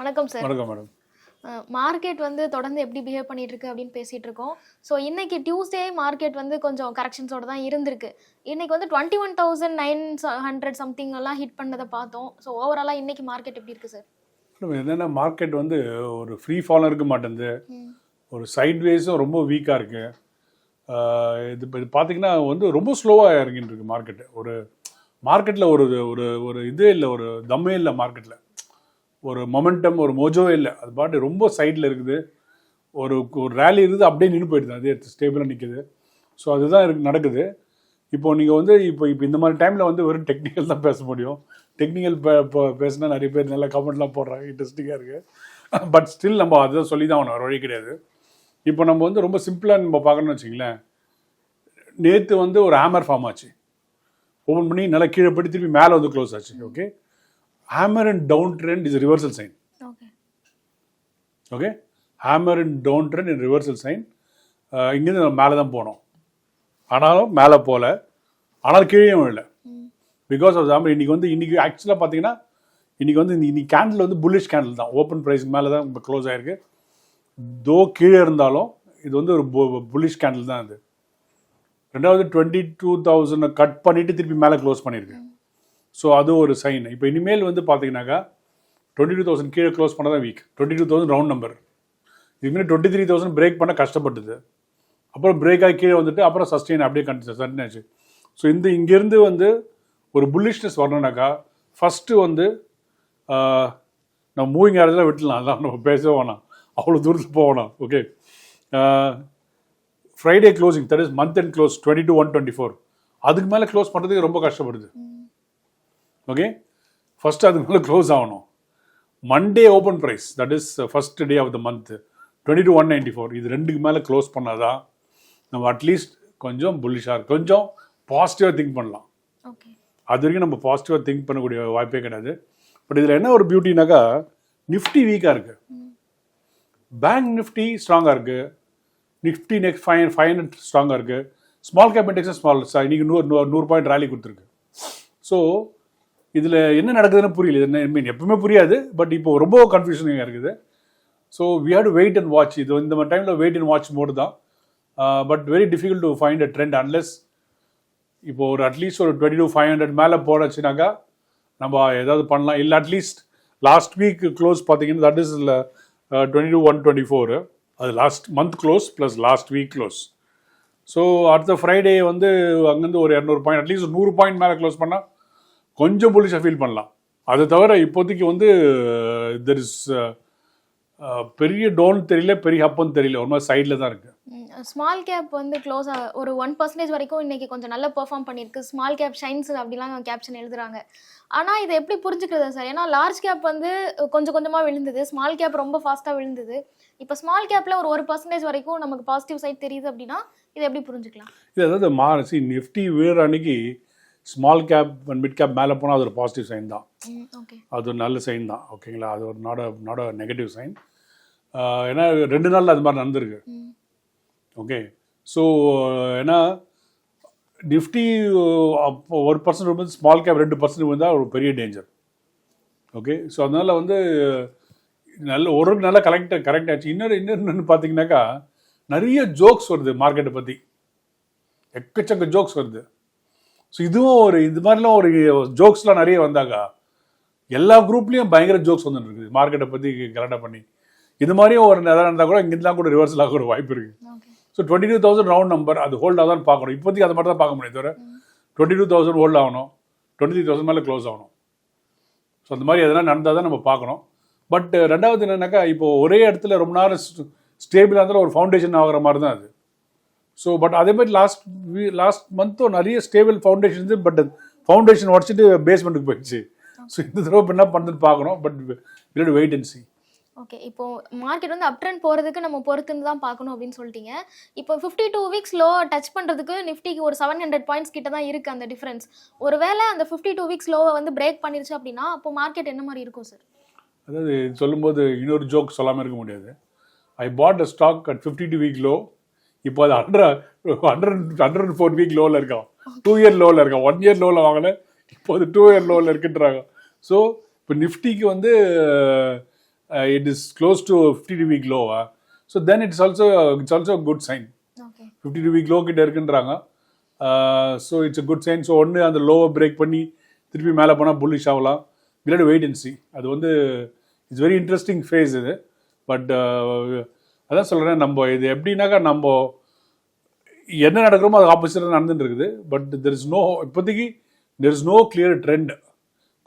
வணக்கம் சார். வணக்கம் madam. Market வந்து தொடர்ந்து எப்படி பிஹேவ் பண்ணிட்டு இருக்கு அப்படின்னு பேசிட்டு இருக்கோம் ஸோ இன்னைக்கு டியூஸ்டே மார்க்கெட் வந்து கொஞ்சம் கரெக்ஷன்ஸோட தான் இருந்திருக்கு. இன்னைக்கு வந்து twenty one thousand nine hundred something எல்லாம் ஹிட் பண்ணதை பார்த்தோம். ஸோ ஓவராலாக இன்னைக்கு மார்க்கெட் எப்படி இருக்கு சார்? என்னென்னா மார்க்கெட் வந்து ஒரு ஃப்ரீ ஃபாலும் இருக்க மாட்டேங்குது. ஒரு சைட்வேஸும் ரொம்ப வீக்காக இருக்குது இது இப்போ இது பார்த்தீங்கன்னா வந்து ரொம்ப ஸ்லோவாக இறங்கிட்டு இருக்கு மார்க்கெட்டு ஒரு மார்க்கெட்டில் ஒரு ஒரு ஒரு இதே இல்லை ஒரு தம்மே இல்லை மார்க்கெட்டில் ஒரு மொமெண்டம் ஒரு மோஜோவே இல்லை. அது பாட்டு ரொம்ப சைடில் இருக்குது. ஒரு ஒரு ரேலி இருக்குது அப்படியே நின்று போயிடுது. அதே ஸ்டேபிளாக நிற்குது ஸோ அதுதான் இருக்கு நடக்குது. இப்போ நீங்கள் வந்து இப்போ இப்போ இந்த மாதிரி டைமில் வந்து வெறும் டெக்னிக்கல் தான் பேச முடியும். டெக்னிக்கல் பேசினா நிறைய பேர் நல்லா கமெண்ட்லாம் போடுறாங்க. இன்ட்ரெஸ்டிங்காக இருக்குது பட் ஸ்டில் நம்ம அதுதான் சொல்லி தான் ஆகணும் வழி கிடையாது. இப்போ நம்ம வந்து ரொம்ப சிம்பிளாக நம்ம பார்க்கணும்னு வச்சிங்களேன் நேற்று வந்து ஒரு ஹேமர் ஃபார்ம் ஆச்சு. ஓப்பன் பண்ணி நல்லா கீழே படி திருப்பி மேலே வந்து க்ளோஸ் ஆச்சு. Okay hammer and down trend is reversal sign okay okay hammer and down trend in reversal sign இங்கேருந்து நம்ம மேலே தான் போனோம். ஆனாலும் மேலே போகல ஆனால் கீழேயும் இல்லை. பிகாஸ் ஆஃப் ஹேமர் இன்னைக்கு வந்து இன்னைக்கு ஆக்சுவலாக பார்த்தீங்கன்னா இன்னைக்கு வந்து இன்னைக்கு கேண்டில் வந்து புல்லிஷ் கேண்டில் தான். ஓப்பன் ப்ரைஸ் மேலே தான் இப்போ க்ளோஸ் ஆயிருக்கு. தோ கீழே இருந்தாலும் இது வந்து ஒரு புல்லிஷ் கேண்டில் தான் இது ரெண்டாவது டுவெண்ட்டி டூ தௌசண்ட் கட் பண்ணிட்டு திருப்பி மேலே க்ளோஸ் பண்ணியிருக்கு ஸோ அது ஒரு சைன் இப்போ இனிமேல் வந்து பார்த்தீங்கன்னாக்கா டுவெண்ட்டி டூ தௌசண்ட் கீழே க்ளோஸ் பண்ண தான் week twenty two thousand round number இதுமாரி டுவெண்ட்டி த்ரீ தௌசண்ட் பிரேக் பண்ண கஷ்டப்பட்டது. அப்புறம் பிரேக் ஆகி கீழே வந்துட்டு அப்புறம் சஸ்டெயின் அப்படியே கண்டினியூ சஸ்டெயின் ஆச்சு. ஸோ இந்த இங்கேருந்து வந்து ஒரு புல்லிஷ்னஸ் வரணுனாக்கா ஃபஸ்ட்டு வந்து நம்ம மூவிங் ஆரேஜில் விட்டுலாம் அதான் நம்ம பேசவே வேணாம். அவ்வளோ தூரத்துக்கு போகணும் okay Friday closing that is month and close twenty two one twenty four அதுக்கு மேலே க்ளோஸ் பண்ணுறதுக்கு ரொம்ப கஷ்டப்படுது. ஓகே ஃபர்ஸ்ட் அதுக்கு மேலே க்ளோஸ் ஆகணும். Monday open price that is first day of the month twenty two one ninety four இது ரெண்டுக்கு மேலே க்ளோஸ் பண்ணாதான் நம்ம அட்லீஸ்ட் கொஞ்சம் புல்லிஷாக கொஞ்சம் பாசிட்டிவாக திங்க் பண்ணலாம். அது வரைக்கும் நம்ம பாசிட்டிவாக திங்க் பண்ணக்கூடிய வாய்ப்பே கிடையாது. பட் இதில் என்ன ஒரு பியூட்டினாக்கா நிஃப்டி வீக்காக இருக்கு. பேங்க் நிஃப்டி ஸ்ட்ராங்காக இருக்கு. Nifty next five five hundred ஸ்ட்ராங்காக இருக்கு. ஸ்மால் கேப் இண்டெக்ஸ் ஸ்மால் இன்னைக்கு நூறு நூறு பாயிண்ட் ரேலி கொடுத்துருக்கு. ஸோ இதில் என்ன நடக்குதுன்னு புரியல. என்ன மீன் எப்பவுமே புரியாது பட் இப்போ ரொம்ப கன்ஃபியூஷனிங்காக இருக்குது. So we have to wait and watch இது இந்த மாதிரி டைமில் வெயிட் அண்ட் வாட்ச் மோடு தான். But very difficult to find a trend unless இப்போ ஒரு அட்லீஸ்ட் ஒரு டுவெண்ட்டி டூ ஃபைவ் ஹண்ட்ரட் மேலே போடச்சுனாக்கா நம்ம ஏதாவது பண்ணலாம். இல்லை at least last week close பார்த்தீங்கன்னா தட் இஸ் இல்லை twenty two one twenty four அது last month close plus last week close so அடுத்த ஃப்ரைடே வந்து அங்கேருந்து ஒரு இரநூறு பாயிண்ட் அட்லீஸ்ட் நூறு பாயிண்ட் மேலே க்ளோஸ் பண்ணால் கொஞ்சம் புலிஷாக ஃபீல் பண்ணலாம். அதை தவிர இப்போதைக்கு வந்து தெர் இஸ் பெரிய டோன் தெரியல பெரிய அப்புன்னு தெரியல. ஒரு மாதிரி சைடில் தான் இருக்குது ஸ்மால் கேப் வந்து க்ளோஸ் ஒரு ஒன் பர்சன்டேஜ் வரைக்கும் இன்னைக்கு கொஞ்சம் நல்லா பெர்ஃபார்ம் பண்ணியிருக்கு. ஸ்மால் கேப் ஷைன்ஸ் அப்படிலாம் கேப்ஷன் எழுதுறாங்க. ஆனால் இதை எப்படி புரிஞ்சுக்கிறது சார் ஏன்னா லார்ஜ் கேப் வந்து கொஞ்சம் கொஞ்சமாக விழுந்தது. ஸ்மால் கேப் ரொம்ப ஃபாஸ்ட்டாக விழுந்தது. இப்போ ஸ்மால் கேப்பில் ஒரு ஒரு பர்சன்டேஜ் வரைக்கும் நமக்கு பாசிட்டிவ் சைட் தெரியுது அப்படின்னா இதை எப்படி புரிஞ்சுக்கலாம்? இது அதாவது மாறி நிஃப்டி விழுற அன்னைக்கு small cap and mid cap மேலே போனால் அது ஒரு பாசிட்டிவ் சைன் தான். அது ஒரு நல்ல சைன் தான் ஓகேங்களா அது ஒரு நாட நாட நெகட்டிவ் சைன் ஏன்னா ரெண்டு நாளில் அது மாதிரி நடந்திருக்கு. ஓகே ஸோ ஏன்னா நிஃப்டி அப்போ ஒரு பர்சன்ட் வந்து ஸ்மால் கேப் ரெண்டு பர்சன்ட் வந்தால் ஒரு பெரிய டேஞ்சர் ஓகே ஸோ அதனால் வந்து நல்ல ஒரு நல்ல கரெக்ட் கரெக்ட் ஆச்சு. இன்னொரு இன்னொன்று பார்த்தீங்கன்னாக்கா நிறைய ஜோக்ஸ் வருது மார்க்கெட்டை பற்றி எக்கச்சக்க ஜோக்ஸ் வருது. ஸோ இதுவும் ஒரு இது மாதிரிலாம் ஒரு ஜோக்ஸ்லாம் நிறைய வந்தாக்கா எல்லா குரூப்லேயும் பயங்கர ஜோக்ஸ் வந்துட்டு இருக்குது மார்க்கெட்டை பற்றி கரெக்டாக பண்ணி. இது மாதிரியும் ஒரு நேரம் இருந்தால் கூட இங்கெல்லாம் கூட ரிவர்சல் ஆக ஒரு வாய்ப்பு இருக்குது so twenty two thousand round number அது ஹோல்ட் ஆகுதான்னு பார்க்கணும். இப்போதைக்கு அதை மட்டும் தான் பார்க்க முடியும் தவிர டுவெண்ட்டி டூ தௌசண்ட் ஹோல்ட் ஆகணும். டுவெண்ட்டி த்ரீ தௌசண்ட் மேலே க்ளோஸ் ஆகணும். ஸோ அந்த மாதிரி எதனா நடந்தால் தான் நம்ம பார்க்கணும். பட் ரெண்டாவது என்னன்னாக்கா இப்போ ஒரே இடத்துல ரொம்ப நேரம் ஸ்டேபிளாக இருந்தாலும் ஒரு ஃபவுண்டேஷன் ஆகிற மாதிரி தான் அது. ஸோ பட் அதே மாதிரி லாஸ்ட் லாஸ்ட் மந்த்தும் நிறைய ஸ்டேபிள் ஃபவுண்டேஷன் பட் ஃபவுண்டேஷன் உடச்சிட்டு பேஸ்மெண்ட்டுக்கு போயிடுச்சு. ஸோ இந்த தடவை இப்ப என்ன பண்ணுதுன்னு பார்க்கணும் பட் விளையாடு வெயிட் அண்ட் சி ஓகே இப்போ மார்க்கெட் வந்து அப் ட்ரெண்ட் போகிறதுக்கு நம்ம பொறுத்துன்னு தான் பார்க்கணும் அப்படின்னு சொல்லிட்டீங்க. இப்போ fifty two weeks low touch பண்ணுறதுக்கு நிஃப்டிக்கு ஒரு செவன் ஹண்ட்ரட் பாயிண்ட்ஸ் கிட்ட தான் இருக்குது அந்த டிஃபரன்ஸ் ஒருவேளை அந்த ஃபிஃப்டி டூ வீக்ஸ் லோவை வந்து பிரேக் பண்ணிருச்சு அப்படின்னா அப்போ மார்க்கெட் என்ன மாதிரி இருக்கும் சார் அதாவது சொல்லும்போது இன்னொரு ஜோக் சொல்லாமல் இருக்க முடியாது. I bought a stock at fifty two week low இப்போ அது hundred hundred hundred four week லோவில் இருக்கான். டூ இயர் லோவில் இருக்கான். ஒன் இயர் லோவில் வாங்கல. இப்போ அது டூ இயர் லோவில் இருக்குன்றாங்க. ஸோ இப்போ நிஃப்டிக்கு வந்து it is close to fifty two week லோவா so then it's also it's also good sign fifty two week low கிட்ட இருக்குன்றாங்க. So it's a good sign so ஒன்று அந்த லோவை பிரேக் பண்ணி திருப்பி மேலே போனால் புல்லிஷ் ஆகலாம். விளையாடு வெயிட் அண்ட் சி அது வந்து இட்ஸ் வெரி இன்ட்ரெஸ்டிங் ஃபேஸ் இது. பட் அதான் சொல்கிறேன் நம்ம இது எப்படின்னாக்கா நம்ம என்ன நடக்கிறோமோ அது ஆப்போசிட்டாக நடந்துட்டு இருக்குது. பட் தெர் இஸ் நோ இப்போதைக்கு there is no clear trend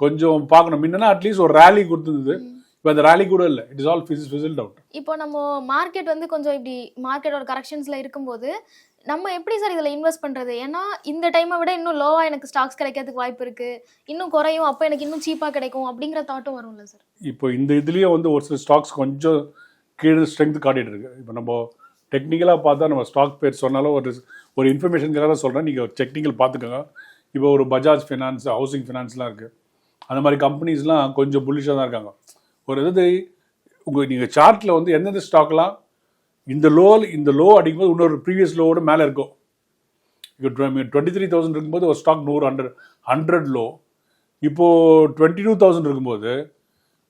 கொஞ்சம் பார்க்கணும். முன்னா அட்லீஸ்ட் ஒரு ரேலி கொடுத்துருந்தது. இப்போ அந்த ரேலி கூட இல்லை. It is all fizz fizzled out இப்போ நம்ம மார்க்கெட் வந்து கொஞ்சம் இப்படி மார்க்கெட்டோட கரெக்ஷன்ஸ்ல இருக்கும்போது நம்ம எப்படி சார் இதில் இன்வெஸ்ட் பண்றது? ஏன்னா இந்த டைமை விட இன்னும் லோவா எனக்கு ஸ்டாக்ஸ் கிடைக்கிறதுக்கு வாய்ப்பு இருக்கு. இன்னும் குறையும். அப்போ எனக்கு இன்னும் சீப்பா கிடைக்கும் அப்படிங்கிற தாட்டும் வரும்ல சார் இப்போ இந்த இதுலேயே வந்து ஒரு சில ஸ்டாக்ஸ் கொஞ்சம் கீழே ஸ்ட்ரென்த் காட்டிகிட்டு இருக்கு. இப்போ நம்ம டெக்னிக்கலாக பார்த்தா நம்ம ஸ்டாக் பேர் சொன்னாலும் ஒரு ஒரு இன்ஃபர்மேஷனுக்காக சொல்கிறேன் நீங்கள் டெக்னிக்கல் பார்த்துக்கோங்க. இப்போ ஒரு பஜாஜ் ஃபினான்ஸ் ஹவுசிங் ஃபினான்ஸ்லாம் இருக்குது அந்த மாதிரி கம்பெனிஸ்லாம் கொஞ்சம் புல்லிஷாக தான் இருக்காங்க. ஒரு இது உங்கள் நீங்கள் சார்ட்டில் வந்து எந்தெந்த ஸ்டாக்லாம் இந்த லோ இந்த லோ அடிக்கும்போது இன்னொரு ப்ரீவியஸ் லோவோட மேலே இருக்கும். இப்போ டுவெண்ட்டி த்ரீ தௌசண்ட் இருக்கும்போது ஒரு ஸ்டாக் நூறு ஹண்ட்ரட் ஹண்ட்ரட் லோ இப்போது டுவெண்ட்டி டூ தௌசண்ட் இருக்கும்போது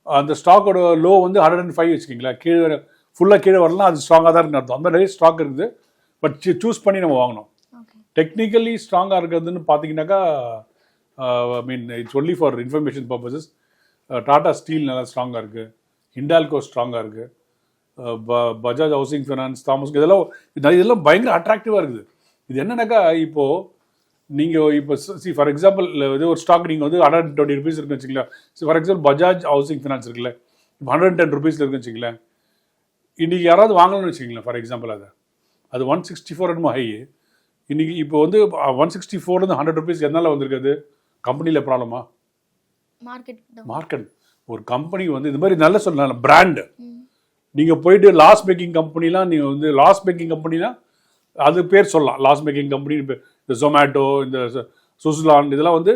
அந்த ஸ்டாக்கோட லோ வந்து ஹண்ட்ரட் அண்ட் ஃபைவ் வச்சுக்கிங்களேன் கீழே ஃபுல்லாக கீழே வரலாம் அது ஸ்ட்ராங்காக தான் இருக்குன்னு அர்த்தம். அந்த நிறைய ஸ்டாக் இருக்குது. பட் சூஸ் பண்ணி நம்ம வாங்கணும். டெக்னிக்கலி ஸ்ட்ராங்காக இருக்கிறதுன்னு பார்த்தீங்கன்னாக்கா I mean it's only for information purposes Tata Steel நல்லா ஸ்ட்ராங்காக இருக்குது ஹிண்டால்கோ ஸ்ட்ராங்காக இருக்குது பஜாஜ் ஹவுசிங் ஃபைனான்ஸ் தாமஸ் இதெல்லாம் இது- இதெல்லாம் பயங்கர அட்ராக்டிவாக இருக்குது. இது என்னன்னாக்கா இப்போது நீங்கள் இப்போ சி ஃபார் எக்ஸாம்பிள் இது ஒரு ஸ்டாக் நீங்கள் வந்து ஹண்ட்ரட் டுவெண்ட்டி ருபீஸ் இருக்குன்னு வச்சுங்களேன் for example Bajaj Housing Finance இருக்குல்ல. இப்போ ஹண்ட்ரட் டென் ருபீஸில் இருக்குன்னு வச்சுங்களேன் இன்றைக்கி யாராவது வாங்கணும்னு வச்சுங்களேன் ஃபார் எக்ஸாம்பிள் அதை. அது ஒன் சிக்ஸ்டி ஃபோர் என்னமோ ஹை இன்னைக்கு இப்போ வந்து ஒன் சிக்ஸ்டி ஃபோர்லேருந்து ஹண்ட்ரட் ருபீஸ் எதனால வந்திருக்குது? கம்பெனியில் ப்ராப்ளமா மார்க்கெட் மார்க்கெட் ஒரு கம்பெனி வந்து இந்த மாதிரி நல்ல சொல்லலாம் பிராண்டு நீங்கள் போயிட்டு லாஸ் மேக்கிங் கம்பெனிலாம் நீங்கள் வந்து லாஸ் மேக்கிங் கம்பெனிலாம் அது பேர் சொல்லலாம். லாஸ் மேக்கிங் கம்பெனி இந்த ஜொமேட்டோ இந்த சுஸ்லான் இதெல்லாம் வந்து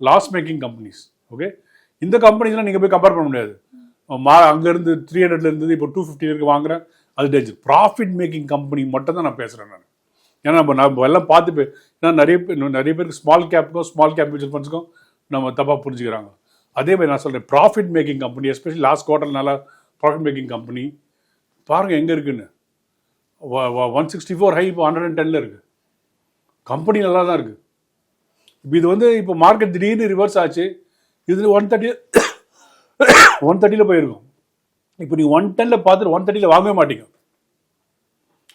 லாஸ் மேக்கிங் கம்பெனிஸ் ஓகே இந்த கம்பெனிஸ்லாம் நீங்கள் போய் கம்பேர் பண்ண முடியாது. மா அங்கேருந்து த்ரீ ஹண்ட்ரட்ல இருந்தது இப்போ டூ ஃபிஃப்டி இருக்கு வாங்குறேன். அது டேஞ்சர் ப்ராஃபிட் மேக்கிங் கம்பெனி மட்டும் தான் நான் பேசுகிறேன் நான். ஏன்னா நம்ம நம்ம எல்லாம் பார்த்து ஏன்னா நிறைய பேர் நிறைய பேருக்கு ஸ்மால் கேப்புக்கும் ஸ்மால் கேப் மியூச்சுவல் ஃபண்ட்ஸுக்கும் நம்ம தப்பாக புரிஞ்சுக்கிறாங்க. அதே மாதிரி நான் சொல்கிறேன் profit making company especially last quarter நல்லா ப்ராஃபிட் மேக்கிங் கம்பெனி பாருங்கள் எங்கே இருக்குன்னு. ஒன் சிக்ஸ்டி ஃபோர் ஹை இப்போ ஹண்ட்ரட் அண்ட் டென்னில் இருக்குது கம்பெனி நல்லா தான் இருக்குது இப்போ இது வந்து இப்போ மார்க்கெட் திடீர்னு ரிவர்ஸ் ஆச்சு. இதில் ஒன் தேர்ட்டி ஒன் தேர்ட்டியில் போயிருக்கும். இப்போ நீங்கள் ஒன் டென்னில் பார்த்துட்டு ஒன் தேர்ட்டியில் வாங்கவே மாட்டீங்க.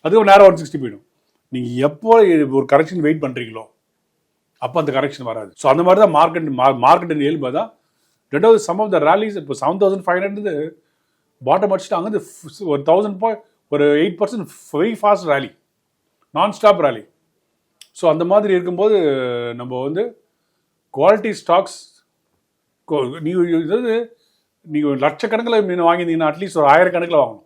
அதுக்கு நேரம் ஒன் சிக்ஸ்டி போயிடும். நீங்கள் எப்போ ஒரு கரெக்ஷன் வெயிட் பண்ணுறீங்களோ அப்போ அந்த கரெக்ஷன் வராது. ஸோ அந்த மாதிரி தான் மார்க்கெட் மார்க்கெட் இயல்பு தான் ரெண்டாவது சம் ஆஃப் த ரேலிஸ் இப்போ seven thousand five hundred bottom அடிச்சுட்டு அங்கேருந்து ஒரு தௌசண்ட் பாயிண்ட் ஒரு eight percent very fast rally non stop rally so அந்த மாதிரி இருக்கும்போது நம்ம வந்து குவாலிட்டி ஸ்டாக்ஸ் நீங்கள் இதாவது நீங்கள் லட்சக்கணக்கில் மீன் வாங்கியிருந்தீங்கன்னா அட்லீஸ்ட் ஒரு ஆயிரக்கணக்கில் வாங்கணும்.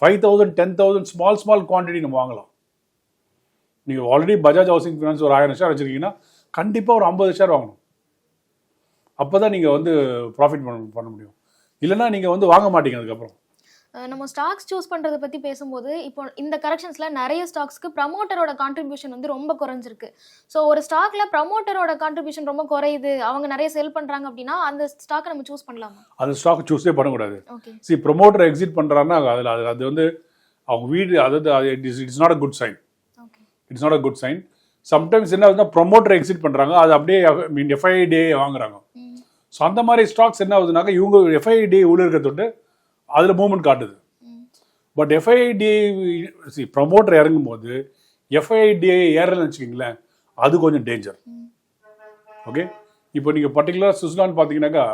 Five thousand ten thousand small small quantity நம்ம வாங்கலாம். நீங்கள் ஆல்ரெடி பஜாஜ் ஹவுசிங் ஃபினான்ஸ் ஒரு ஆயிரம் ஷேர் வச்சுருக்கீங்கன்னா கண்டிப்பாக ஒரு ஐம்பது ஷேர் வாங்கணும். அப்போ தான் நீங்கள் வந்து ப்ராஃபிட் பண்ண பண்ண முடியும். இல்லைன்னா நீங்கள் வந்து வாங்க மாட்டீங்க அதுக்கப்புறம். நம்ம ஸ்டாக்ஸ் சூஸ் பண்றத பத்தி பேசும்போது இப்போ இந்த கரெக்ஷன்ஸ்ல நிறைய ஸ்டாக்ஸ்க்கு ப்ரமோட்டரோட கான்ட்ரிபியூஷன் வந்து ரொம்ப குறைஞ்சிருக்கு. ஸோ ஒரு ஸ்டாக்ல ப்ரமோட்டரோட கான்ட்ரிபியூஷன் ரொம்ப குறையுது அவங்க நிறைய செல் பண்றாங்க அப்படின்னா அந்த ஸ்டாக்கை நம்ம சூஸ் பண்ணலாமா? அந்த ஸ்டாக் சூஸே பண்ணக்கூடாது. ஓகே சி ப்ரொமோட்டர் எக்ஸிட் பண்ணுறாருன்னா அதில் அது அது வந்து அவங்க வீடு அதாவது it's it's not a good sign it's not a good sign sometimes என்ன ஆகுதுன்னா ப்ரொமோட்டர் எக்ஸிட் பண்ணுறாங்க அது அப்படியே மீன் எஃப்ஐடே வாங்குறாங்க. ஸோ அந்த மாதிரி ஸ்டாக்ஸ் என்ன ஆகுதுனாக்கா இவங்க எஃப்ஐடி உள்ள இருக்க தொட்டு அதில் மூவ்மெண்ட் காட்டுது. பட் எஃப்ஐடி சி ப்ரமோட்டர் இறங்கும் போது எஃப்ஐடிஐ ஏறலன்னு வச்சுக்கிங்களேன் அது கொஞ்சம் டேஞ்சர் ஓகே இப்போ நீங்கள் பர்டிகுலராக சுஸ்லான்னு பார்த்தீங்கன்னாக்கா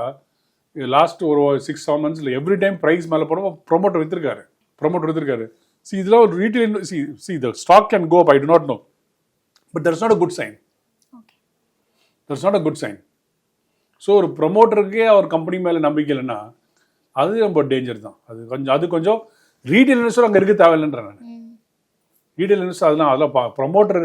லாஸ்ட் ஒரு சிக்ஸ் செவன் மந்த்ஸில் எவ்ரி டைம் ப்ரைஸ் மேலே போட ப்ரொமோட்டர் விற்றுருக்காரு ப்ரொமோட்டர் விற்றுருக்காரு சி இதெல்லாம் ஒரு retail see see the stock can go I do not know but that's not a good sign that's not a good sign so ஒரு ப்ரொமோட்டருக்கே our company மேலே நம்பிக்கை இல்லைன்னா அது ரொம்ப டேஞ்சர் தான். அது கொஞ்சம் அது கொஞ்சம் ரீட்டைல் இன்வெஸ்டர் அங்கே இருக்க தேவையில்லைன்றேன் நான். ரீட்டைல் இன்வெஸ்டர் அதெல்லாம் அதெல்லாம் ப்ரொமோட்டர்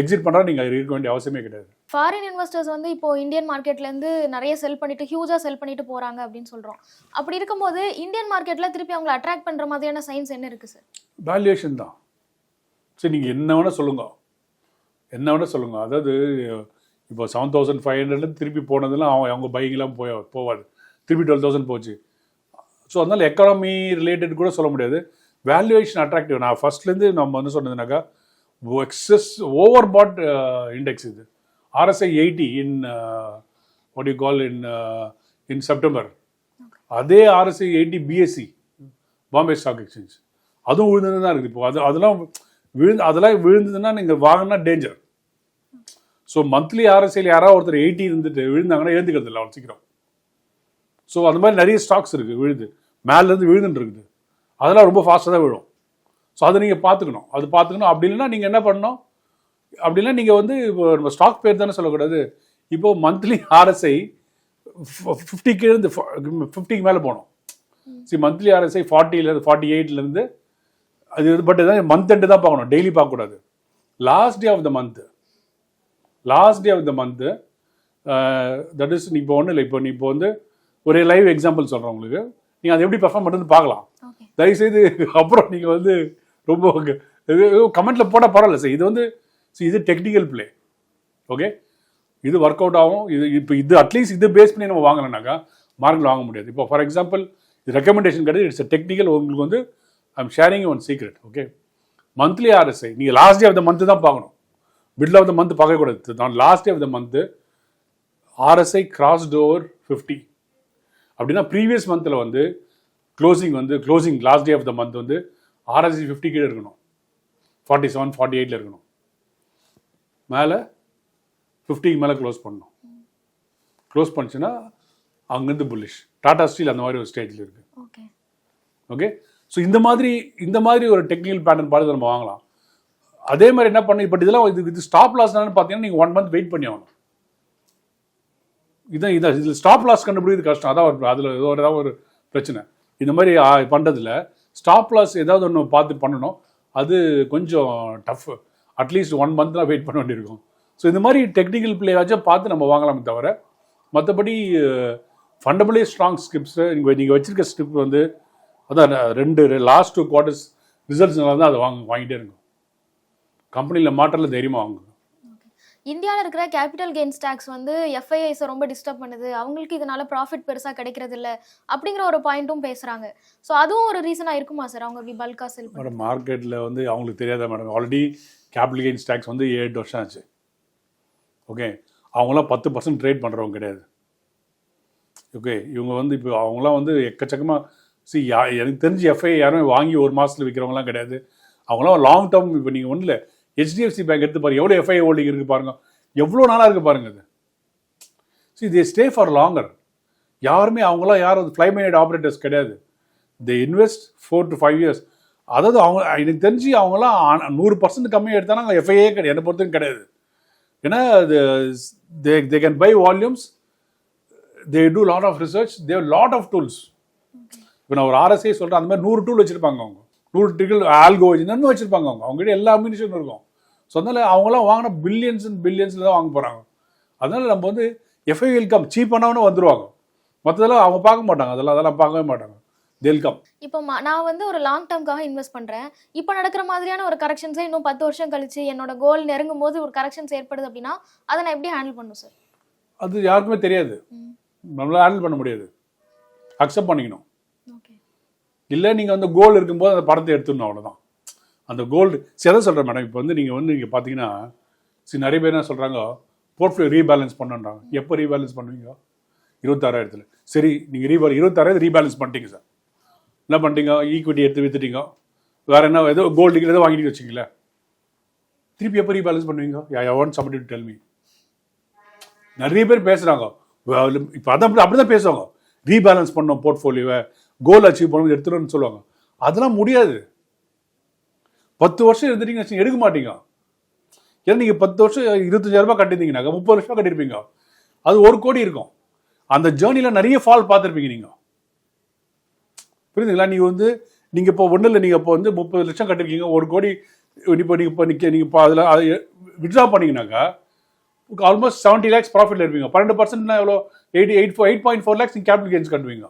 எக்ஸிட் பண்ணுறா நீங்கள் இருக்க வேண்டிய அவசியமே கிடையாது. ஃபாரின் இன்வெஸ்டர்ஸ் வந்து இப்போ இந்தியன் மார்க்கெட்ல இருந்து நிறைய செல் பண்ணிட்டு ஹியூஜா செல் பண்ணிட்டு போறாங்க அப்படின்னு சொல்றோம். அப்படி இருக்கும்போது இந்தியன் மார்க்கெட்ல திருப்பி அவங்களை அட்ராக்ட் பண்ற மாதிரியான சயின்ஸ் என்ன இருக்கு சார் வேல்யூவேஷன் தான். சரி நீங்கள் என்ன வேணால் சொல்லுங்க. என்ன வேணால் சொல்லுங்க. அதாவது இப்போ செவன் தௌசண்ட் ஃபைவ் ஹண்ட்ரட்லேருந்து திருப்பி போனதெல்லாம் அவங்க அவங்க பைக்கெலாம் போய் போவாது. திருப்பி டுவெல் தௌசண்ட் போச்சு. ஸோ அதனால் எக்கானமி ரிலேட்டட் கூட சொல்ல முடியாது. வேல்யூவேஷன் அட்ராக்டிவ் நான் ஃபர்ஸ்ட்லேருந்து நம்ம வந்து சொன்னதுனாக்கா எக்ஸஸ் ஓவர் பாட் இண்டெக்ஸ் இது. RSI eighty in what you call in in September அதே RSI eighty BSE Bombay Stock Exchange அதுவும் விழுந்தது தான் இருக்குது. இப்போ அது அதெல்லாம் விழுந்து அதெல்லாம் விழுந்ததுன்னா நீங்கள் வாங்கினா டேஞ்சர் ஸோ மந்த்லி ஆர்எஸ்ஐயில் யாராவது ஒருத்தர் எயிட்டி இருந்துட்டு விழுந்தாங்கன்னா எழுந்துக்கிறது இல்லை அவ்வளோ சீக்கிரம். ஸோ அந்த மாதிரி நிறைய ஸ்டாக்ஸ் இருக்குது விழுது மேலேருந்து விழுந்துட்டு இருக்குது அதெல்லாம் ரொம்ப ஃபாஸ்ட்டாக தான் விழும். ஸோ அதை நீங்கள் பார்த்துக்கணும். அது பார்த்துக்கணும். அப்படி இல்லைன்னா நீங்கள் என்ன பண்ணணும்? அப்படின்னா நீங்கள் வந்து இப்போ நம்ம ஸ்டாக் பேர் தானே சொல்லக்கூடாது. இப்போ மந்த்லி ஆர்எஸ்ஐ ஃபிஃப்டி கீழேருந்து ஃபிஃப்டிக்கு மேலே போகணும். சரி மந்த்லி ஆர்எஸ்ஐ ஃபார்ட்டிலேருந்து ஃபார்ட்டி எயிட்லேருந்து அது பட் இதான் மந்த் எண்டு தான் பார்க்கணும். டெய்லி பார்க்கக்கூடாது. Last day of the month last day of the month that is இப்போ ஒன்றும் இல்லை. இப்போ நீ இப்போ வந்து ஒரு லைவ் எக்ஸாம்பிள் சொல்கிறேன் உங்களுக்கு. நீங்கள் அதை எப்படி பெர்ஃபார்ம் பண்ணுறது பார்க்கலாம். தயவுசெய்து அப்புறம் நீங்கள் வந்து ரொம்ப கமெண்ட்டில் போட்டால் பரவாயில்ல சார் இது வந்து இது டெக்னிக்கல் ப்ளே ஓகே இது ஒர்க் அவுட் ஆகும். இது இப்போ இது அட்லீஸ்ட் இது பேஸ் பண்ணி நம்ம வாங்கலைனாக்கா மார்க்கில் வாங்க முடியாது. இப்போ ஃபார் எக்ஸாம்பிள் இது ரெக்கமெண்டேஷன் கிடையாது இட்ஸ் டெக்னிக்கல் உங்களுக்கு வந்து I'm sharing one secret okay monthly RSI நீங்கள் last day of the month தான் பார்க்கணும். மிடில் ஆஃப் த மந்த் பார்க்கக்கூடாது. நான் last day of the month RSI crossed over fifty அப்படின்னா ப்ரீவியஸ் மந்தில் வந்து க்ளோசிங் வந்து closing last day of the month வந்து ஆர்எஸ்சி ஃபிஃப்டி கீழே இருக்கணும். ஃபார்ட்டி செவன் ஃபார்ட்டி எயிட்டில் இருக்கணும். மேலே ஃபிஃப்டிக்கு மேலே க்ளோஸ் பண்ணணும். க்ளோஸ் பண்ணுச்சுன்னா அங்கேருந்து புல்லிஷ் டாடா ஸ்டீல் அந்த மாதிரி ஒரு ஸ்டேஜில் இருக்குது ஓகே ஓகே ஸோ இந்த மாதிரி இந்த மாதிரி ஒரு டெக்னிக்கல் பேட்டர்ன் பார்த்து நம்ம வாங்கலாம். அதே மாதிரி என்ன பண்ணு பட் இதெல்லாம் இது இது ஸ்டாப் லாஸ் பார்த்தீங்கன்னா நீங்கள் ஒன் மந்த் வெயிட் பண்ணி ஆகணும். இதான் இதான். இதில் ஸ்டாப் லாஸ் கண்டுபிடிக்கிறது கஷ்டம். அதான் ஒரு அதில் ஏதோ ஏதாவது ஒரு பிரச்சனை. இந்த மாதிரி ஆ, ஸ்டாப் லாஸ் ஏதாவது ஒன்று பார்த்து பண்ணணும். அது கொஞ்சம் டஃப் அட்லீஸ்ட் ஒன் மந்த்லாம் வெயிட் பண்ண வேண்டியிருக்கும். ஸோ இந்த மாதிரி டெக்னிக்கல் பிளேயாச்சும் பார்த்து நம்ம வாங்கலாமே தவிர மற்றபடி ஃபண்டபிளே ஸ்ட்ராங் ஸ்கிப்ஸு நீங்கள் நீங்கள் வச்சுருக்க ஸ்கிப் வந்து அதான் ரெண்டு லாஸ்ட் டூ குவார்ட்டர்ஸ் ரிசல்ட்ஸ் நல்லா தான் அதை வாங்க வாங்கிட்டே இருக்கும். கம்பெனியில் மாற்றல தைரியமாக வாங்குங்க. இந்தியாவில் இருக்கிற கேபிட்டல் கெயின்ஸ் டேக்ஸ் வந்து எஃப்ஐஐஸை ரொம்ப டிஸ்டர்ப் பண்ணுது. அவங்களுக்கு இதனால ப்ராஃபிட் பெருசாக கிடைக்கிறது இல்லை அப்படிங்கிற ஒரு பாயிண்ட்டும் பேசுகிறாங்க ஸோ அதுவும் ஒரு ரீசனாக இருக்குமா சார் அவங்க இப்படி பல்கா செல் மேடம் மார்க்கெட்டில் வந்து அவங்களுக்கு தெரியாத madam already capital gains tax வந்து ஏழு வருஷம் ஆச்சு. ஓகே அவங்களாம் பத்து பர்சன்ட் ட்ரேட் பண்ணுறவங்க கிடையாது. ஓகே இவங்க வந்து இப்போ அவங்களாம் வந்து எக்கச்சக்கமாக சி யா எனக்கு தெரிஞ்சு எஃப்ஐ யாருமே வாங்கி ஒரு மாதத்தில் விற்கிறவங்களாம் கிடையாது. அவங்களாம் லாங் டேர்ம் இப்போ நீங்கள் ஒன்றும் இல்லை ஹெச்டிஎஃப்சி பேங்க் எடுத்து பாருங்க. எவ்வளோ எஃப்ஐ ஹோல்டிங் இருக்குது பாருங்க. எவ்வளோ நாளாக இருக்குது பாருங்க அது see they stay for longer யாருமே அவங்களாம் யாரும் ஃப்ளை மைனட் ஆப்ரேட்டர்ஸ் கிடையாது. They invest four to five years அதாவது அவங்க எனக்கு தெரிஞ்சு அவங்களாம் நூறு பர்சன்ட் கம்மியாக எடுத்தாலும் எஃப்ஐஏ கிடையாது. என்னை பொறுத்தவரைக்கும் கிடையாது. ஏன்னா they they can buy volumes they do lot of research they've lot of tools இப்போ நான் ஒரு ஆர்எஸ்ஐ சொல்கிறேன் அந்த மாதிரி நூறு டூல் வச்சுருப்பாங்க அவங்க. நூறு டிகிள் ஆல்கோ இன்னும் வச்சுருப்பாங்க அவங்க. அவங்ககிட்ட எல்லா அம்யூனிஷனும் இருக்கும். ஸோ அதனால் அவங்களாம் வாங்கின பில்லியன்ஸ் அண்ட் பில்லியன்ஸில் தான் வாங்க போகிறாங்க அதனால் நம்ம வந்து எஃப்ஐ வெல்கம் சீப் பண்ணவனு வந்துருவாங்க. மற்றதெல்லாம் அவங்க பார்க்க மாட்டாங்க. அதெல்லாம் அதெல்லாம் பார்க்கவே மாட்டாங்க. வெல்கம் இப்போ நான் வந்து ஒரு லாங் டேர்ம்காக இன்வெஸ்ட் பண்றேன். இப்போ நடக்கிற மாதிரியான ஒரு கரெக்ஷன்ஸே இன்னும் பத்து வருஷம் கழிச்சு என்னோட கோல் நெருங்கும் போது ஒரு கரெக்ஷன்ஸ் ஏற்படுது அப்படின்னா அதை நான் எப்படி ஹேண்டில் பண்ணும் சார் அது யாருக்குமே தெரியாது. நம்மளால ஹேண்டில் பண்ண முடியாது. அக்செப்ட் பண்ணிக்கணும். இல்லை நீங்கள் வந்து கோல் இருக்கும்போது அந்த படத்தை எடுத்துடணும் அவ்வளோதான் அந்த கோல்டு சரி எதை சொல்கிறேன் மேடம் இப்போ வந்து நீங்கள் வந்து நீங்கள் பார்த்தீங்கன்னா சரி நிறைய பேர் என்ன சொல்கிறாங்க போர்ட்ஃபோலியோ ரீபேலன்ஸ் பண்ணுன்றாங்க. எப்போ ரீபேலன்ஸ் பண்ணுவீங்க? இருபத்தாறாயிரத்தில். சரி நீங்கள் ரீபேல் இருபத்தாறாயிரம் ரீபேலன்ஸ் பண்ணிட்டீங்க சார் என்ன பண்ணிட்டீங்க? ஈக்விட்டி எடுத்து விற்றுட்டீங்க வேறு என்ன ஏதோ கோல்டு ஏதோ வாங்கிட்டு வச்சிங்களேன் திருப்பி எப்போ ரீபேலன்ஸ் பண்ணுவீங்க? I want somebody to tell me நிறைய பேர் பேசுகிறாங்க இப்போ அதான் அப்படி தான் பேசுவாங்க. ரீபேலன்ஸ் பண்ணோம் போர்ட்ஃபோலியோவை கோல் அச்சீவ் பண்ணணும் எடுத்துடணும்னு சொல்லுவாங்க. அதெல்லாம் முடியாது. பத்து வருஷம் இருந்துட்டீங்கன்னு வச்சுங்க எடுக்க மாட்டீங்க. ஏன்னா நீங்கள் பத்து வருஷம் இருபத்தஞ்சாயிரம் ரூபாய் கட்டியிருந்தீங்கனாக்கா முப்பது லட்சம் கட்டியிருப்பீங்க. அது ஒரு கோடி இருக்கும். அந்த ஜேர்னியில் நிறைய ஃபால் பார்த்துருப்பீங்க நீங்கள் புரியுதுங்களா? நீங்கள் வந்து நீங்கள் இப்போ ஒன்றும் இல்லை நீங்கள் இப்போ வந்து முப்பது லட்சம் கட்டிருக்கீங்க ஒரு கோடி இப்போ நீங்கள் இப்போ நிற்க நீங்கள் இப்போ அதில் அதை விட்ரா பண்ணிங்கனாக்கா ஆல்மோஸ்ட் செவன்ட்டி லேக்ஸ் ப்ராஃபிட்டில் இருப்பீங்க. பன்னெண்டு பர்சன்ட்னா எவ்வளோ? Eight eight eight point four lakhs நீங்கள் கேபிட்டல் கெயின்ஸ் கட்டுவீங்க.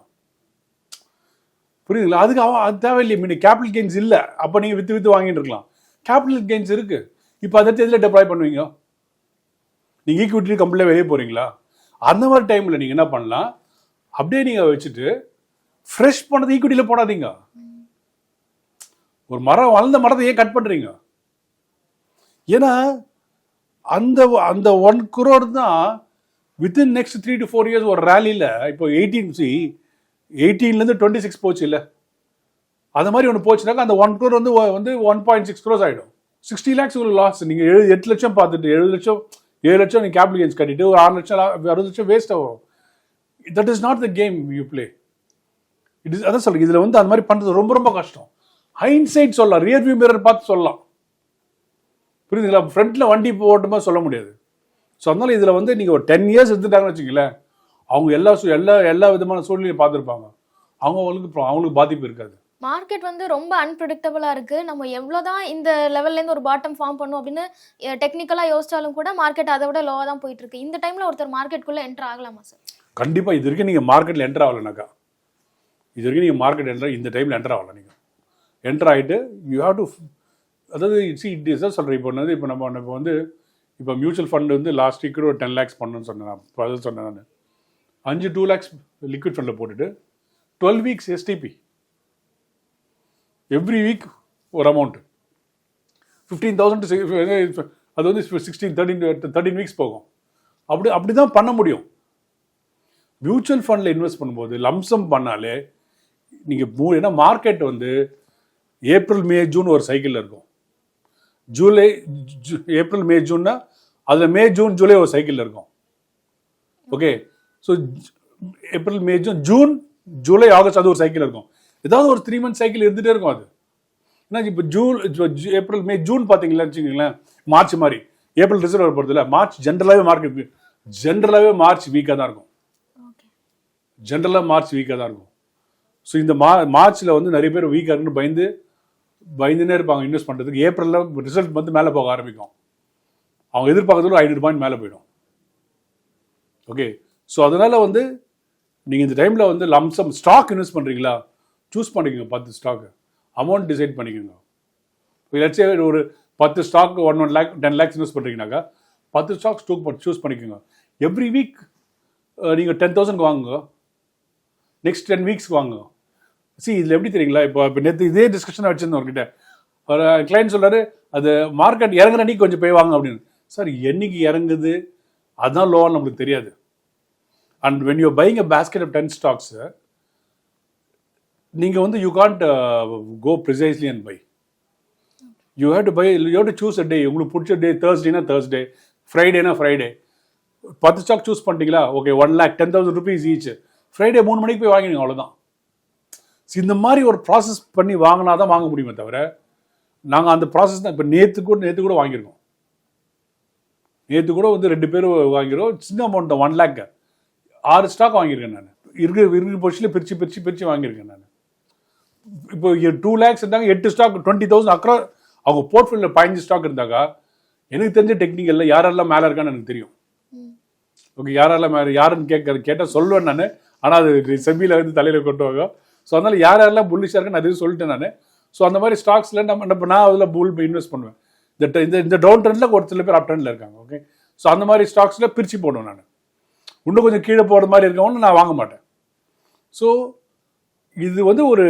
புரியுதுங்களா? அதுக்கு அவன் அது தேவையில்லையே. மீன் கேபிட்டல் கெயின்ஸ் இல்லை. அப்போ நீங்கள் விற்று விற்று வாங்கிட்டு இருக்கலாம். கேபிட்டல் கெயின்ஸ் இருக்கு. இப்போ அதை எடுத்து எதில் டெப்ளாய் பண்ணுவீங்க? நீங்கள் ஈக்விட்டி கம்பெனியில் வெளியே போகிறீங்களா அந்த மாதிரி டைமில் நீங்கள் என்ன பண்ணலாம்? அப்படியே நீங்கள் வச்சுட்டு ஃப்ரெஷ் பண்ணது ஈக்விட்டியில் போடாதீங்க. ஒரு மரம் வளர்ந்த மரத்தை ஏன் கட் பண்ணுறீங்க ஏன்னா அந்த அந்த ஒன் குரோர் தான் within next three to four years ஒரு ரேலியில் இப்போ எயிட்டீன் சி எயிட்டீன்லேருந்து டுவெண்ட்டி சிக்ஸ் போச்சு இல்லை அது மாதிரி ஒன்று போச்சுனாக்கா அந்த ஒன் க்ரோர் வந்து வந்து ஒன் பாயிண்ட் சிக்ஸ் க்ரோஸ் ஆகிடும் சிக்ஸ்டி லேக்ஸ் உங்களுக்கு லாஸ் நீங்கள் எழு எட்டு லட்சம் பார்த்துட்டு எழுபது லட்சம் ஏழு லட்சம் நீங்கள் கேபிட்டல் கெயின்ஸ் கட்டிட்டு ஒரு ஆறு லட்சம் அறுபது லட்சம் வேஸ்ட் ஆகும் that is not the game you play it is அதான் சொல்லுங்க இதில் வந்து அந்த மாதிரி பண்ணுறது ரொம்ப ரொம்ப கஷ்டம். ஹைன்சைட் சொல்லலாம். ரியர்வியூ மிரர் பார்த்து சொல்லலாம். புரியுதுங்களா? ஃப்ரண்ட்டில் வண்டி ஓட்டும்போது சொல்ல முடியாது. ஸோ அதனால இதில் வந்து நீங்கள் ஒரு டென் இயர்ஸ் இருந்துட்டாங்கன்னு வச்சுங்களேன் அவங்க எல்லா எல்லா எல்லா விதமான சூழ்நிலையும் பார்த்துருப்பாங்க. அவங்களுக்கு pro- அவங்களுக்கு பாதிப்பு இருக்காது. மார்க்கெட் வந்து ரொம்ப அன்பிரடிக்டபுளாக இருக்குது நம்ம எவ்வளோதான் இந்த லெவல்லேருந்து ஒரு பாட்டம் ஃபார்ம் பண்ணும் அப்படின்னு டெக்னிக்கலாக யோசிச்சாலும் கூட மார்க்கெட் அதை விட லோவாக தான் போயிட்டு இருக்கு. இந்த டைமில் ஒருத்தர் மார்க்கெட்டுக்குள்ளே என்டர் ஆகலாமா சார் கண்டிப்பாக இது வரைக்கும் நீங்கள் மார்க்கெட்டில் என்டர் ஆகலைனாக்கா இது வரைக்கும் நீங்கள் மார்க்கெட் என்டர் இந்த டைமில் என்டர் ஆகலை நீங்கள் என்டர் ஆகிட்டு யூ ஹேவ் டு அதாவது சி இட் இஸ் தான் சொல்கிறேன் இப்போ வந்து இப்போ நம்ம இப்போ வந்து இப்போ மியூச்சுவல் ஃபண்ட் வந்து லாஸ்ட் வீக் ஒரு டென் லேக்ஸ் பண்ணணும்னு சொன்னேன் நான் சொன்னேன் நான். அஞ்சு டூ லேக்ஸ் லிக்விட் ஃபண்டில் போட்டுட்டு twelve weeks STP every week ஒரு அமௌண்ட் ஃபிஃப்டீன் தௌசண்ட் அது வந்து சிக்ஸ்டீன் தேர்ட்டின் தேர்ட்டின் வீக்ஸ் போகும். அப்படி அப்படி தான் பண்ண முடியும். மியூச்சுவல் ஃபண்டில் இன்வெஸ்ட் பண்ணும்போது லம்சம் பண்ணாலே நீங்கள் மூ ஏன்னா மார்க்கெட் வந்து ஏப்ரல் மே ஜூன் ஒரு சைக்கிளில் இருக்கும். ஜூலை ஜூ- ஏப்ரல் மே ஜூன்னா அதில் மே ஜூன் ஜூலை ஒரு சைக்கிளில் இருக்கும். Okay so April May June June July August அது ஒரு சைக்கிள் இருக்கும். ஏதாவது ஒரு த்ரீ மந்த் சைக்கிள் இருந்துகிட்டே இருக்கும் அது. ஏன்னா இப்போ ஜூன் ஏப்ரல் மே ஜூன் பார்த்தீங்களா வச்சுக்கோங்களேன் மார்ச் மாதிரி. ஏப்ரல் ரிசர்வ் வர போகிறது இல்லை மார்ச் ஜென்ரலாகவே மார்க்கெட் ஜென்ரலாகவே மார்ச் வீக்காக தான் இருக்கும். ஜென்ரலாக மார்ச் வீக்காக தான் இருக்கும். ஸோ இந்த மா மார்ச்சில் வந்து நிறைய பேர் வீக்காக இருக்குன்னு பயந்து பயந்துனே இருப்பாங்க இன்வெஸ்ட் பண்ணுறதுக்கு ஏப்ரலில் ரிசல்ட் வந்து மேலே போக ஆரம்பிக்கும். அவங்க எதிர்பார்க்கறதுல ஐநூறு பாயிண்ட் மேலே போயிடும். ஓகே ஸோ அதனால் வந்து நீங்கள் இந்த டைமில் வந்து லம்சம் ஸ்டாக் இன்வெஸ்ட் பண்ணுறீங்களா சூஸ் பண்ணிக்கோங்க பத்து ஸ்டாக்கு அமௌண்ட் டிசைட் பண்ணிக்கோங்க. இப்போ ஒரு பத்து stock one one lakh ten lakhs invest பண்ணுறீங்கனாக்கா பத்து ஸ்டாக் ஸ்டோக் சூஸ் பண்ணிக்கோங்க. எவ்ரி வீக் நீங்கள் டென் தௌசண்ட்க்கு வாங்குங்க. நெக்ஸ்ட் டென் வீக்ஸ்க்கு வாங்குங்க. சி இதில் எப்படி தெரியுங்களா? இப்போ இப்போ நேற்று இதே டிஸ்கஷன் வச்சுருந்தோம் அவர்கிட்ட ஒரு கிளைண்ட் சொல்கிறாரு அது மார்க்கெட் இறங்குற அன்னைக்கு கொஞ்சம் போய் வாங்க அப்படின்னு. சார் என்னைக்கு இறங்குது? அதுதான் லோவான்னு நம்மளுக்கு தெரியாது. And when you buying a basket of ten stocks நீங்கள் வந்து you can't go precisely and buy you have to buy you have to choose a day உங்களுக்கு பிடிச்ச டே தேர்ஸ்டேனா தேர்ஸ்டே ஃப்ரைடேனா ஃப்ரைடே பத்து ஸ்டாக் சூஸ் பண்ணிட்டீங்களா? Okay one lakh ten thousand rupees each Friday மூணு மணிக்கு போய் வாங்கிடுங்க அவ்வளோதான் இந்த மாதிரி ஒரு ப்ராசஸ் பண்ணி வாங்கினா தான் வாங்க முடியுமே தவிர நாங்கள் அந்த ப்ராசஸ் தான் இப்போ நேற்று கூட நேற்று கூட வாங்கியிருக்கோம். நேற்று கூட வந்து ரெண்டு பேரும் வாங்கிக்கிறோம் சின்ன அமௌண்ட் தான் ஒன் லேக்கு ஆறு ஸ்டாக் வாங்கியிருக்கேன் நான். இருக்கிற இருக்கிற பொசிஷனில் பிரித்து பிரித்து பிரித்து வாங்கியிருக்கேன் நான். இப்போ டூ லேக்ஸ் இருந்தாங்க எட்டு ஸ்டாக் டுவெண்ட்டி தௌசண்ட் அக்கரா அவங்க போர்ட்ஃபோலியோவில் பதினஞ்சு ஸ்டாக் இருந்தாக்கா எனக்கு தெரிஞ்ச டெக்னிக்கலில் யாரெல்லாம் மேலே இருக்கான்னு எனக்கு தெரியும். ஓகே யாரெல்லாம் மேலே யாருன்னு கேட்க கேட்டால் சொல்லுவேன் நான். ஆனால் அது செம்பியில் வந்து தலையில் கொட்டுவாங்க ஸோ அதனால் யார் யாரெல்லாம் புல்லிஷாக இருக்குன்னு அதையும் சொல்லிட்டேன் நான். ஸோ அந்த மாதிரி ஸ்டாக்ஸில் நம்ம நம்ம நான் அதில் புல் இன்வெஸ்ட் பண்ணுவேன். இந்த இந்த டவுன் ட்ரெண்டில் ஒரு சில பேர் அப் ட்ரெண்டில் இருக்காங்க ஓகே ஸோ அந்த மாதிரி ஸ்டாக்ஸில் பிரித்து போடுவேன் நான். இன்னும் கொஞ்சம் கீழே போகிற மாதிரி இருக்கவொன்னு நான் வாங்க மாட்டேன். ஸோ இது வந்து ஒரு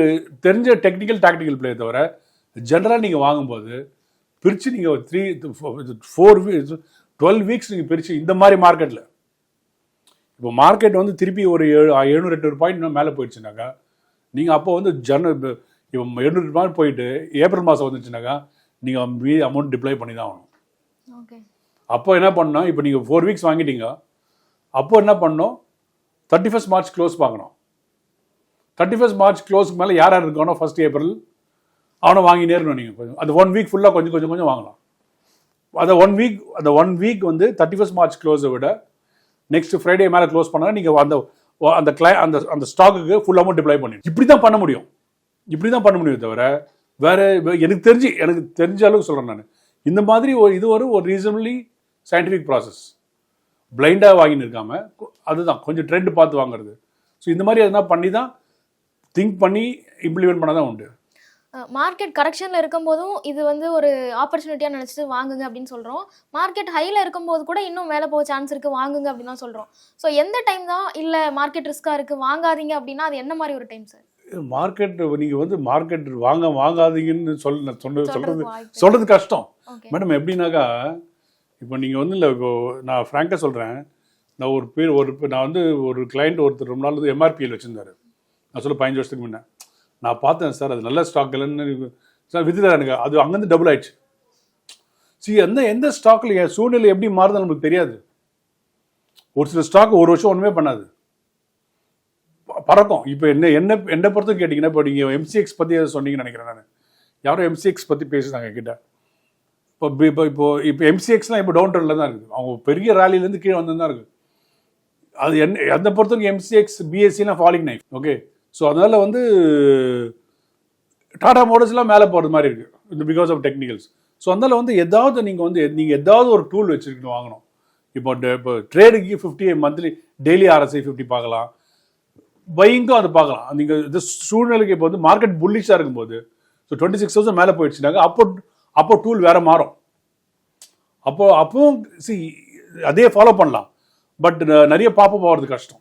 தெரிஞ்ச டெக்னிக்கல் டாக்டிக்கல் பிளே தவிர ஜென்ரலாக நீங்கள் வாங்கும்போது பிரித்து நீங்கள் three four weeks twelve weeks நீங்கள் பிரித்து இந்த மாதிரி மார்க்கெட்டில் இப்போ மார்க்கெட் வந்து திருப்பி ஒரு ஏழு எழுநூறு எட்நூறு பாயிண்ட் மேலே போயிடுச்சுனாக்கா நீங்கள் அப்போ வந்து ஜன இப்போ எழுநூறு பாயிண்ட் போயிட்டு ஏப்ரல் மாதம் வந்துச்சுனாக்கா நீங்கள் மீ அமௌண்ட் டிப்ளை பண்ணி தான் ஆகணும். ஓகே அப்போ என்ன பண்ணணும்? இப்போ நீங்கள் ஃபோர் வீக்ஸ் வாங்கிட்டீங்க அப்போ என்ன பண்ணோம்? தேர்ட்டி ஃபஸ்ட் மார்ச் க்ளோஸ் பார்க்கணும் தேர்ட்டி ஃபஸ்ட் மார்ச் க்ளோஸ்க்கு மேலே யார் யார் இருக்கானோ ஃபர்ஸ்ட் ஏப்ரல் அவனை வாங்கி நேரணும் நீங்கள் கொஞ்சம் அந்த ஒன் வீக் ஃபுல்லாக கொஞ்சம் கொஞ்சம் கொஞ்சம் வாங்கலாம் அதை ஒன் வீக் அந்த ஒன் வீக் வந்து தேர்ட்டி ஃபஸ்ட் மார்ச் க்ளோஸை விட நெக்ஸ்ட் ஃப்ரைடே மேலே க்ளோஸ் பண்ணால் நீங்கள் அந்த அந்த கிளை அந்த அந்த ஸ்டாக்குக்கு ஃபுல் அமௌண்ட் டிப்ளை பண்ணி இப்படி தான் பண்ண முடியும். இப்படி தான் பண்ண முடியும் தவிர வேறு எனக்கு தெரிஞ்சு எனக்கு தெரிஞ்ச அளவுக்கு சொல்கிறேன் நான். இந்த மாதிரி ஒரு இது ஒரு ஒரு ரீசனபிளி சயின்டிஃபிக் ப்ராசஸ் பிளைண்டாக வாங்கின்னு இருக்காம அதுதான் கொஞ்சம் ட்ரெண்ட் பார்த்து வாங்குறது. ஸோ இந்த மாதிரி எதனா பண்ணி தான் திங்க் பண்ணி இம்ப்ளிமெண்ட் பண்ண தான் உண்டு மார்க்கெட் கரெக்ஷனில் இருக்கும்போதும் இது வந்து ஒரு ஆப்பர்ச்சுனிட்டியாக நினச்சிட்டு வாங்குங்க அப்படின்னு சொல்கிறோம் மார்க்கெட் ஹையில் இருக்கும்போது கூட இன்னும் மேலே போக சான்ஸ் இருக்குது வாங்குங்க அப்படின்னு தான் சொல்கிறோம் ஸோ எந்த டைம் தான் இல்லை மார்க்கெட் ரிஸ்க்காக இருக்குது வாங்காதீங்க அப்படின்னா அது என்ன மாதிரி ஒரு டைம் சார் மார்க்கெட் நீங்கள் வந்து மார்க்கெட் வாங்க வாங்காதீங்கன்னு சொல் சொல்கிறது சொல்றது வாய்ப்பு சொல்கிறது கஷ்டம். மேடம் எப்படின்னாக்கா இப்போ நீங்கள் வந்து இல்லை இப்போ நான் ஃப்ராங்காக சொல்கிறேன் நான் ஒரு பேர் ஒரு நான் வந்து ஒரு கிளைண்ட் ஒருத்தர் ரொம்ப நாள் வந்து எம்ஆர்பிஎல் வச்சுருந்தார். நான் சொல்ல பதினஞ்சு வருஷத்துக்கு முன்னே. நான் பார்த்தேன் சார் அது நல்ல ஸ்டாக் இல்லைன்னு சார் வித்துட்டார் எனக்கு அது அங்கேருந்து டபுள் ஆயிடுச்சு. சி எந்த எந்த ஸ்டாக்கில் என் சூழ்நிலை எப்படி மாறுதுன்னு நமக்கு தெரியாது. ஒரு சில ஸ்டாக் ஒரு வருஷம் ஒன்றுமே பண்ணாது. ப- பறக்கும். இப்போ என்ன என்ன என்னை பொறுத்தும் கேட்டிங்கன்னா இப்போ நீங்கள் எம்சிஎக்ஸ் பற்றி சொன்னீங்கன்னு நினைக்கிறேன் நான். யாரும் எம்சிஎக்ஸ் பற்றி பேசுனாங்க என்கிட்ட. இப்போ இப்போ இப்போ இப்போ எம்சிஎக்ஸ்லாம் இப்போ டவுன் ட்ரெண்டில் தான் இருக்குது. அவங்க பெரிய ரேலிலேருந்து கீழே வந்து தான் இருக்குது. அது என்ன எந்த பொறுத்தவரைக்கும் எம்சிஎக்ஸ் பிஎஸ்சிலாம் ஃபாலிங் நைஃப் ஓகே ஸோ அதனால் வந்து டாடா மோட்டர்ஸ்லாம் மேலே போகிறது மாதிரி இருக்குது இந்த பிகாஸ் ஆஃப் டெக்னிக்கல்ஸ் ஸோ அதனால் வந்து ஏதாவது நீங்கள் வந்து நீங்கள் ஏதாவது ஒரு டூல் வச்சுருக்கணும் வாங்கணும். இப்போ இப்போ ட்ரேடுக்கு fifty monthly daily RSI fifty பார்க்கலாம். பையிங்கும் அது பார்க்கலாம். நீங்கள் இந்த சூழ்நிலைக்கு இப்போ வந்து மார்க்கெட் புல்லிஷாக இருக்கும்போது ஸோ டுவெண்ட்டி சிக்ஸ் தௌசண்ட் மேலே போயிடுச்சுனாங்க அப்போ அப்போ டூல் வேற மாறும். அப்போ அப்பவும் சி அதே ஃபாலோ பண்ணலாம். பட் நிறைய பாப்பப் ஆகிறது கஷ்டம்.